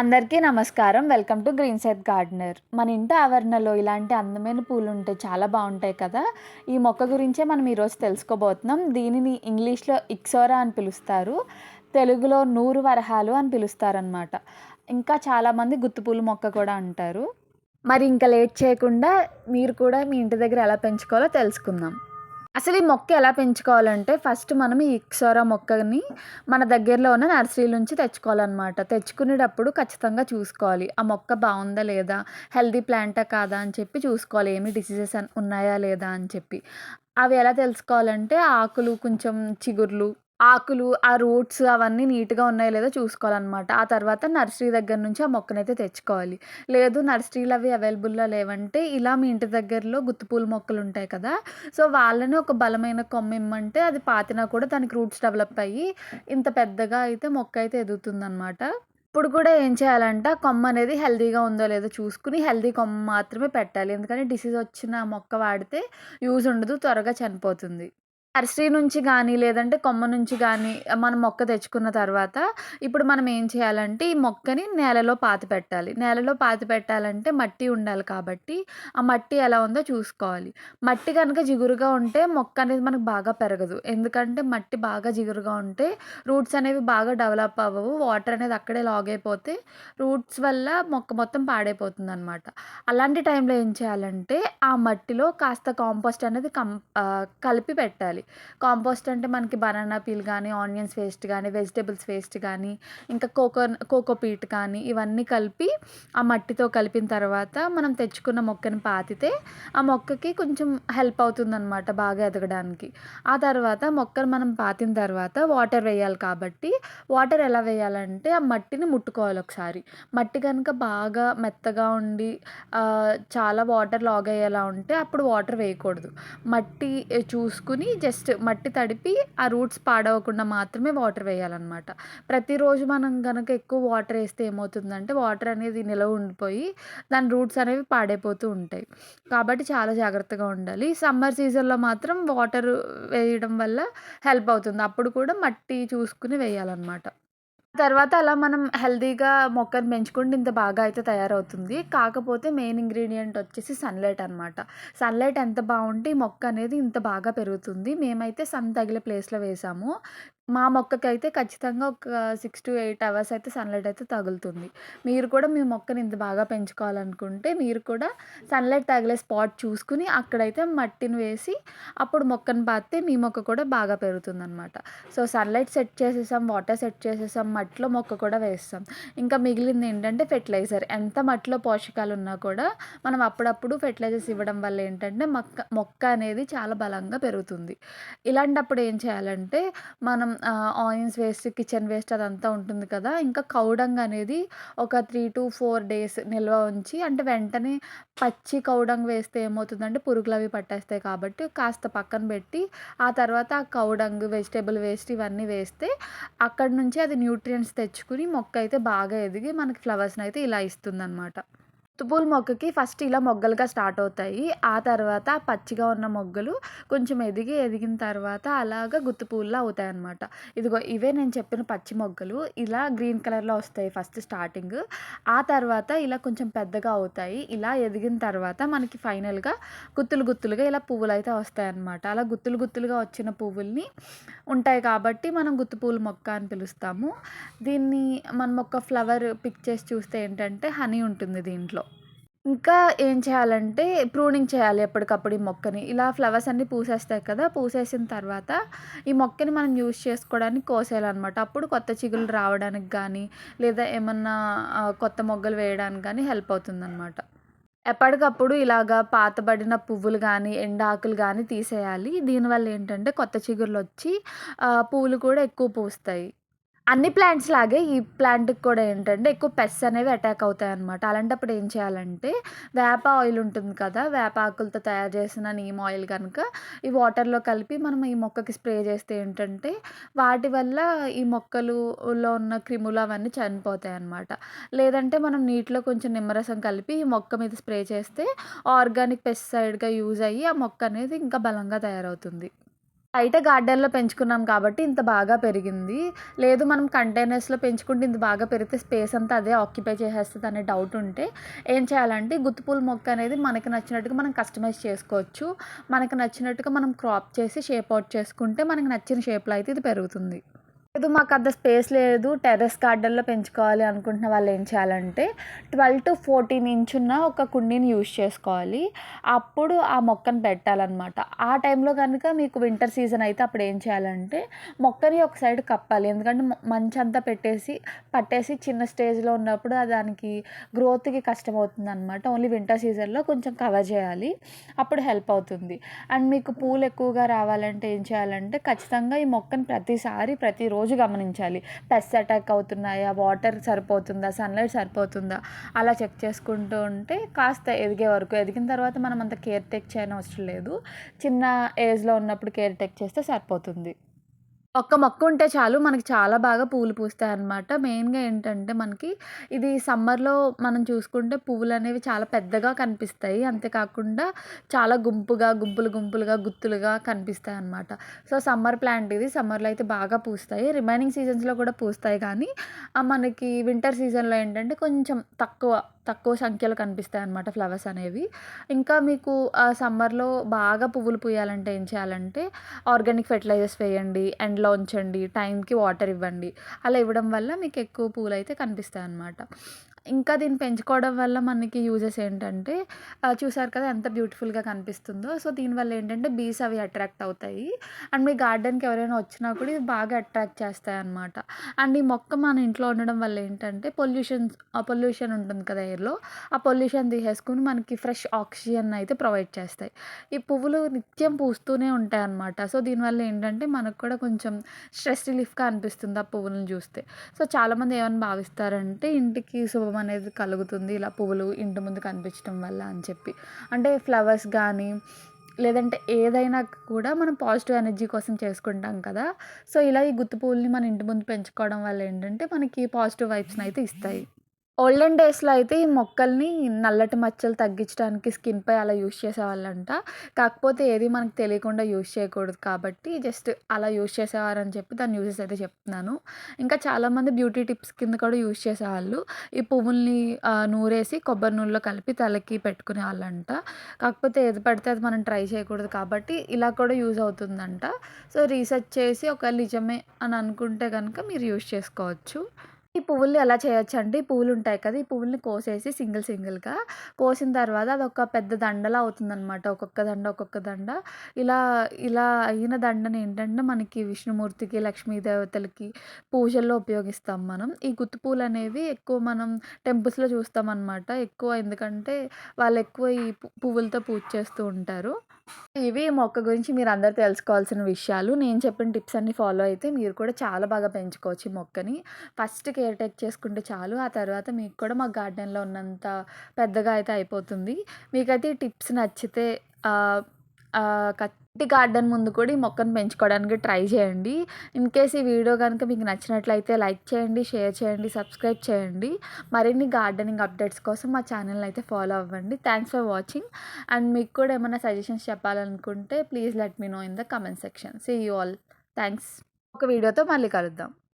అందరికీ నమస్కారం. Welcome to green set gardener. మన ఇంటి ఆవరణలో ఇలాంటి అందమైన పూలు ఉంటే చాలా బాగుంటాయి కదా? ఈ మొక్క గురించే మనం ఈరోజు తెలుసుకోబోతున్నాం. దీనిని ఇంగ్లీష్లో ఇక్సోరా అని పిలుస్తారు. తెలుగులో నూరు వరహాలు అని పిలుస్తారనమాట ఇంకా చాలామంది గుత్తుపూలు మొక్క కూడా అంటారు. మరి ఇంకా లేట్ చేయకుండా మీరు కూడా మీ ఇంటి దగ్గర ఎలా పెంచుకోవాలో తెలుసుకుందాం. అసలు ఈ మొక్క ఎలా పెంచుకోవాలంటే ఫస్ట్ మనం ఈ ఇక్సోరా మొక్కని మన దగ్గరలో ఉన్న నర్సరీ నుంచి తెచ్చుకోవాలన్నమాట. తెచ్చుకునేటప్పుడు ఖచ్చితంగా చూసుకోవాలి. ఆ మొక్క బాగుందా లేదా? హెల్దీ ప్లాంటా కాదా అని చెప్పి చూసుకోవాలి. ఏమి డిసీజెస్ ఉన్నాయా లేదా అని చెప్పి. అవి ఎలా తెలుసుకోవాలంటే ఆకులు కొంచెం చిగుర్లు ఆకులు ఆ రూట్స్ అవన్నీ నీట్గా ఉన్నాయో లేదో చూసుకోవాలన్నమాట. ఆ తర్వాత నర్సరీ దగ్గర నుంచి ఆ మొక్కనైతే తెచ్చుకోవాలి. లేదు నర్సరీలు అవి అవైలబుల్లో లేవంటే ఇలా మీ ఇంటి దగ్గరలో గుత్తుపూల మొక్కలు ఉంటాయి కదా సో వాళ్ళని ఒక బలమైన కొమ్మ ఇమ్మంటే అది పాతినా కూడా దానికి రూట్స్ డెవలప్ అయ్యి ఇంత పెద్దగా అయితే మొక్క అయితే ఎదుగుతుందన్నమాట. ఇప్పుడు కూడా ఏం చేయాలంటే ఆ కొమ్మ అనేది హెల్దీగా ఉందో లేదో చూసుకుని హెల్దీ కొమ్మ మాత్రమే పెట్టాలి. ఎందుకంటే డిసీజ్ వచ్చిన మొక్క వాడితే యూజ్ ఉండదు త్వరగా చనిపోతుంది. నర్సరీ నుంచి కానీ లేదంటే కొమ్మ నుంచి కానీ మనం మొక్క తెచ్చుకున్న తర్వాత ఇప్పుడు మనం ఏం చేయాలంటే ఈ మొక్కని నేలలో పాతి పెట్టాలి. నేలలో పాతి పెట్టాలంటే మట్టి ఉండాలి కాబట్టి ఆ మట్టి ఎలా ఉందో చూసుకోవాలి. మట్టి కనుక జిగురుగా ఉంటే మొక్క అనేది మనకు బాగా పెరగదు. ఎందుకంటే మట్టి బాగా జిగురుగా ఉంటే రూట్స్ అనేవి బాగా డెవలప్ అవ్వవు. వాటర్ అనేది అక్కడే లాగ్ అయిపోతే రూట్స్ వల్ల మొక్క మొత్తం పాడైపోతుంది అనమాట అలాంటి టైంలో ఏం చేయాలంటే ఆ మట్టిలో కాస్త కాంపోస్ట్ అనేది కం కలిపి పెట్టాలి. కాంపోస్ట్ అంటే మనకి బనానా పీల్ కానీ ఆనియన్స్ వేస్ట్ కానీ వెజిటేబుల్స్ వేస్ట్ కానీ ఇంకా కోకో కోకో పీట్ కానీ ఇవన్నీ కలిపి ఆ మట్టితో కలిపిన తర్వాత మనం తెచ్చుకున్న మొక్కని పాతితే ఆ మొక్కకి కొంచెం హెల్ప్ అవుతుందన్నమాట బాగా ఎదగడానికి. ఆ తర్వాత మొక్కను మనం పాతిన తర్వాత వాటర్ వేయాలి కాబట్టి వాటర్ ఎలా వేయాలంటే ఆ మట్టిని ముట్టుకోవాలి ఒకసారి. మట్టి కనుక బాగా మెత్తగా ఉండి చాలా వాటర్ లాగ్ అయ్యేలా ఉంటే అప్పుడు వాటర్ వేయకూడదు. మట్టి చూసుకుని జస్ట్ మట్టి తడిపి ఆ రూట్స్ పాడవకుండా మాత్రమే వాటర్ వేయాలన్నమాట. ప్రతిరోజు మనం కనుక ఎక్కువ వాటర్ వేస్తే ఏమవుతుందంటే వాటర్ అనేది నిలవ ఉండిపోయి దాని రూట్స్ అనేవి పాడైపోతూ ఉంటాయి. కాబట్టి చాలా జాగ్రత్తగా ఉండాలి. సమ్మర్ సీజన్లో మాత్రం వాటర్ వేయడం వల్ల హెల్ప్ అవుతుంది. అప్పుడు కూడా మట్టి చూసుకుని వేయాలన్నమాట. తర్వాత అలా మనం హెల్దీగా మొక్కను పెంచుకుంటే ఇంత బాగా అయితే తయారవుతుంది. కాకపోతే మెయిన్ ఇంగ్రీడియంట్ వచ్చేసి సన్లైట్ అనమాట సన్లైట్ ఎంత బాగుంటే ఈ మొక్క అనేది ఇంత బాగా పెరుగుతుంది. మేమైతే సన్ తగిలే ప్లేస్లో వేసాము. మా మొక్కకైతే ఖచ్చితంగా ఒక సిక్స్ టు ఎయిట్ అవర్స్ అయితే సన్లైట్ అయితే తగులుతుంది. మీరు కూడా మీ మొక్కని ఇంత బాగా పెంచుకోవాలనుకుంటే మీరు కూడా సన్లైట్ తగిలే స్పాట్ చూసుకుని అక్కడైతే మట్టిని వేసి అప్పుడు మొక్కను పాతే మీ మొక్క కూడా బాగా పెరుగుతుంది అనమాట సో సన్లైట్ సెట్ చేసేసాం వాటర్ సెట్ చేసేసాం మట్టిలో మొక్క కూడా వేస్తాం ఇంకా మిగిలింది ఏంటంటే ఫెర్టిలైజర్. ఎంత మట్టిలో పోషకాలు ఉన్నా కూడా మనం అప్పుడప్పుడు ఫెర్టిలైజర్స్ ఇవ్వడం వల్ల ఏంటంటే మొక్క మొక్క అనేది చాలా బలంగా పెరుగుతుంది. ఇలాంటప్పుడు ఏం చేయాలంటే మనం ఆయిన్స్ వేస్ట్ కిచెన్ వేస్ట్ అదంతా ఉంటుంది కదా. ఇంకా కౌడంగ్ అనేది ఒక త్రీ టు ఫోర్ డేస్ నిల్వ ఉంచి అంటే వెంటనే పచ్చి కౌడంగ్ వేస్తే ఏమవుతుందంటే పురుగులు అవి పట్టేస్తాయి కాబట్టి కాస్త పక్కన పెట్టి ఆ తర్వాత ఆ కౌడంగ్ వెజిటేబుల్ వేస్ట్ ఇవన్నీ వేస్తే అక్కడ నుంచి అది న్యూట్రియంట్స్ తెచ్చుకుని మొక్క అయితే బాగా ఎదిగి మనకి ఫ్లవర్స్ని అయితే ఇలా ఇస్తుంది పూల మొక్కకి ఫస్ట్ ఇలా మొగ్గలుగా స్టార్ట్ అవుతాయి. ఆ తర్వాత పచ్చిగా ఉన్న మొగ్గలు కొంచెం ఎదిగి ఎదిగిన తర్వాత అలాగా గుత్తిపూల్లా అవుతాయి అన్నమాట ఇదిగో ఇవే నేను చెప్పిన పచ్చి మొగ్గలు. ఇలా గ్రీన్ కలర్లో వస్తాయి ఫస్ట్ స్టార్టింగ్. ఆ తర్వాత ఇలా కొంచెం పెద్దగా అవుతాయి. ఇలా ఎదిగిన తర్వాత మనకి ఫైనల్గా గుత్తులు గుత్తులుగా ఇలా పువ్వులు అయితే వస్తాయి అనమాట అలా గుత్తులు గుత్తులుగా వచ్చిన పువ్వుల్ని ఉంటాయి కాబట్టి మనం గుత్తిపూల మొక్క అని పిలుస్తాము. దీన్ని మనం ఒక ఫ్లవర్ పిక్ చేసి చూస్తే ఏంటంటే హనీ ఉంటుంది దీంట్లో. ఇంకా ఏం చేయాలంటే ప్రూనింగ్ చేయాలి ఎప్పటికప్పుడు ఈ మొక్కని. ఇలా ఫ్లవర్స్ అన్నీ పూసేస్తాయి కదా పూసేసిన తర్వాత ఈ మొక్కని మనం యూజ్ చేసుకోవడానికి కోసేయాలన్నమాట. అప్పుడు కొత్త చిగులు రావడానికి కానీ లేదా ఏమన్నా కొత్త మొగ్గలు వేయడానికి కానీ హెల్ప్ అవుతుందన్నమాట. ఎప్పటికప్పుడు ఇలాగా పాతబడిన పువ్వులు కానీ ఎండాకులు కానీ తీసేయాలి. దీనివల్ల ఏంటంటే కొత్త చిగుర్లు వచ్చి పూలు కూడా ఎక్కువ పూస్తాయి. అన్ని ప్లాంట్స్ లాగే ఈ ప్లాంట్కి కూడా ఏంటంటే ఎక్కువ పెస్ అనేవి అటాక్ అవుతాయి అనమాట అలాంటప్పుడు ఏం చేయాలంటే వేప ఆయిల్ ఉంటుంది కదా వేప ఆకులతో తయారు చేసిన నీమ్ ఆయిల్ కనుక ఈ వాటర్లో కలిపి మనం ఈ మొక్కకి స్ప్రే చేస్తే ఏంటంటే వాటి వల్ల ఈ మొక్కలులో ఉన్న క్రిములు అవన్నీ చనిపోతాయి అనమాట లేదంటే మనం నీటిలో కొంచెం నిమ్మరసం కలిపి ఈ మొక్క మీద స్ప్రే చేస్తే ఆర్గానిక్ పెస్టిసైడ్గా యూజ్ అయ్యి ఆ మొక్క అనేది ఇంకా బలంగా తయారవుతుంది. బయట గార్డెన్‌లో పెంచుకున్నాం కాబట్టి ఇంత బాగా పెరిగింది. లేదు మనం కంటైనర్స్‌లో పెంచుకుంటే ఇంత బాగా పెరిగితే స్పేస్ అంతా అదే ఆక్యుపై చేసేస్తుంది అనే డౌట్ ఉంటే ఏం చేయాలంటే గుత్తుపూల మొక్క అనేది మనకి నచ్చినట్టుగా మనం కస్టమైజ్ చేసుకోవచ్చు. మనకు నచ్చినట్టుగా మనం క్రాప్ చేసి షేప్ అవుట్ చేసుకుంటే మనకు నచ్చిన షేప్‌లో అయితే ఇది పెరుగుతుంది. లేదు మాకు అంత స్పేస్ లేదు టెర్రస్ గార్డెన్‌లో పెంచుకోవాలి అనుకుంటున్న వాళ్ళు ఏం చేయాలంటే 12-14 ఇంచ్ ఉన్న ఒక కుండీని యూజ్ చేసుకోవాలి. అప్పుడు ఆ మొక్కను పెట్టాలన్నమాట ఆ టైంలో కనుక మీకు వింటర్ సీజన్ అయితే అప్పుడు ఏం చేయాలంటే మొక్కని ఒక సైడ్ కప్పాలి. ఎందుకంటే మంచి అంతా పెట్టేసి పట్టేసి చిన్న స్టేజ్‌లో ఉన్నప్పుడు దానికి గ్రోత్‌కి కష్టమవుతుందనమాట. ఓన్లీ వింటర్ సీజన్‌లో కొంచెం కవర్ చేయాలి. అప్పుడు హెల్ప్ అవుతుంది. అండ్ మీకు పూలు ఎక్కువగా రావాలంటే ఏం చేయాలంటే ఖచ్చితంగా ఈ మొక్కను ప్రతిసారి ప్రతిరోజు గమనించాలి. పెస్ట్ అటాక్ అవుతున్నాయా? వాటర్ సరిపోతుందా? సన్‌లైట్ సరిపోతుందా? అలా చెక్ చేసుకుంటూ ఉంటే కాస్త ఎదిగే వరకు ఎదిగిన తర్వాత మనం అంత కేర్ టేక్ చేయనవసరం లేదు. చిన్న ఏజ్‌లో ఉన్నప్పుడు కేర్ టేక్ చేస్తే సరిపోతుంది. ఒక్క మొక్క ఉంటే చాలు మనకి చాలా బాగా పూలు పూస్తాయి అన్నమాట మెయిన్‌గా ఏంటంటే మనకి ఇది సమ్మర్‌లో మనం చూసుకుంటే పువ్వులనేవి చాలా పెద్దగా కనిపిస్తాయి. అంతేకాకుండా చాలా గుంపుగా, గుంపులు గుంపులుగా, గుత్తులుగా కనిపిస్తాయి అన్నమాట సో, సమ్మర్ ప్లాంట్ ఇది. సమ్మర్‌లో అయితే బాగా పూస్తాయి. రిమైనింగ్ సీజన్స్‌లో కూడా పూస్తాయి కానీ మనకి వింటర్ సీజన్‌లో ఏంటంటే కొంచెం తక్కువ, తక్కువ సంఖ్యలో కనిపిస్తాయి అన్నమాట ఫ్లవర్స్ అనేవి. ఇంకా మీకు సమ్మర్‌లో బాగా పువ్వులు పూయాలంటే ఏం చేయాలంటే ఆర్గానిక్ ఫెర్టిలైజర్స్ వేయండి. ఎండలో ఉంచండి. టైంకి వాటర్ ఇవ్వండి. అలా ఇవ్వడం వల్ల మీకు ఎక్కువ పూలు అయితే కనిపిస్తాయి అన్నమాట ఇంకా దీన్ని పెంచుకోవడం వల్ల మనకి యూజెస్ ఏంటంటే చూసారు కదా ఎంత బ్యూటిఫుల్‌గా కనిపిస్తుందో. సో, దీనివల్ల ఏంటంటే బీస్ అవి అట్రాక్ట్ అవుతాయి. అండ్ మీ గార్డెన్‌కి ఎవరైనా వచ్చినా కూడా ఇది బాగా అట్రాక్ట్ చేస్తాయి అనమాట అండ్ ఈ మొక్క మన ఇంట్లో ఉండడం వల్ల ఏంటంటే పొల్యూషన్స్ పొల్యూషన్ ఉంటుంది కదా ఎయిర్‌లో. ఆ పొల్యూషన్ తీసేసుకుని మనకి ఫ్రెష్ ఆక్సిజన్ అయితే ప్రొవైడ్ చేస్తాయి. ఈ పువ్వులు నిత్యం పూస్తూనే ఉంటాయి అన్నమాట సో, దీనివల్ల ఏంటంటే మనకు కూడా కొంచెం స్ట్రెస్ రిలీఫ్‌గా అనిపిస్తుంది ఆ పువ్వులను చూస్తే. సో, చాలామంది ఏమని భావిస్తారంటే ఇంటికి శుభమ అనేది కలుగుతుంది ఇలా పువ్వులు ఇంటి ముందు కనిపించడం వల్ల అని చెప్పి. అంటే ఫ్లవర్స్ కానీ లేదంటే ఏదైనా కూడా మనం పాజిటివ్ ఎనర్జీ కోసం చేసుకుంటాం కదా! సో, ఇలా ఈ గుత్తి పువ్వుల్ని మన ఇంటి ముందు పెంచుకోవడం వల్ల ఏంటంటే మనకి పాజిటివ్ వైబ్స్‌ని అయితే ఇస్తాయి. ఓల్డెన్ డేస్‌లో అయితే ఈ మొక్కల్ని నల్లటి మచ్చలు తగ్గించడానికి స్కిన్‌పై అలా యూస్ చేసేవాళ్ళంట. కాకపోతే ఏది మనకు తెలియకుండా యూజ్ చేయకూడదు కాబట్టి జస్ట్ అలా యూజ్ చేసేవారని చెప్పి దాని యూజెస్ అయితే చెప్తున్నాను. ఇంకా చాలామంది బ్యూటీ టిప్స్ కింద కూడా యూజ్ చేసేవాళ్ళు. ఈ పువ్వుల్ని నూరేసి కొబ్బరి నూనెలో కలిపి తలకి పెట్టుకునే వాళ్ళంట కాకపోతే ఏది పడితే అది మనం ట్రై చేయకూడదు కాబట్టి ఇలా కూడా యూజ్ అవుతుందంట. సో, రీసెర్చ్ చేసి ఒకవేళ నిజమే అని అనుకుంటే కనుక మీరు యూస్ చేసుకోవచ్చు. ఈ పువ్వుల్ని ఎలా చేయొచ్చంటే ఈ పువ్వులు ఉంటాయి కదా! ఈ పువ్వుల్ని కోసేసి సింగిల్ సింగిల్‌గా కోసిన తర్వాత అదొక పెద్ద దండలా అవుతుందనమాట. ఒక్కొక్క దండ, ఒక్కొక్క దండ ఇలా ఇలా అయిన దండని ఏంటంటే మనకి విష్ణుమూర్తికి, లక్ష్మీ దేవతలకి పూజల్లో ఉపయోగిస్తాం మనం. ఈ గుత్తు పూలు అనేవి ఎక్కువ మనం టెంపుల్స్‌లో చూస్తామనమాట. ఎక్కువ ఎందుకంటే వాళ్ళు ఎక్కువ ఈ పువ్వులతో పూజ చేస్తూ ఉంటారు. ఇవి మొక్క గురించి మీరు అందరు తెలుసుకోవాల్సిన విషయాలు. నేను చెప్పిన టిప్స్ అన్నీ ఫాలో అయితే మీరు కూడా చాలా బాగా పెంచుకోవచ్చు ఈ మొక్కని. ఫస్ట్ కేర్ టేక్ చేసుకుంటే చాలు. ఆ తర్వాత మీకు కూడా మా గార్డెన్‌లో ఉన్నంత పెద్దగా అయితే అయిపోతుంది. మీకైతే ఈ టిప్స్ నచ్చితే ఇంటి గార్డెన్ ముందు కూడా ఈ మొక్కను పెంచుకోవడానికి ట్రై చేయండి. ఇన్‌కేస్ ఈ వీడియో కనుక మీకు నచ్చినట్లయితే లైక్ చేయండి, షేర్ చేయండి, సబ్స్క్రైబ్ చేయండి. మరిన్ని గార్డెనింగ్ అప్డేట్స్ కోసం మా ఛానెల్‌ని అయితే ఫాలో అవ్వండి. Thanks for watching. అండ్ మీకు కూడా ఏమైనా సజెషన్స్ చెప్పాలనుకుంటే please let me know in the comment section. See you all. Thanks ఒక వీడియోతో మళ్ళీ కలుద్దాం.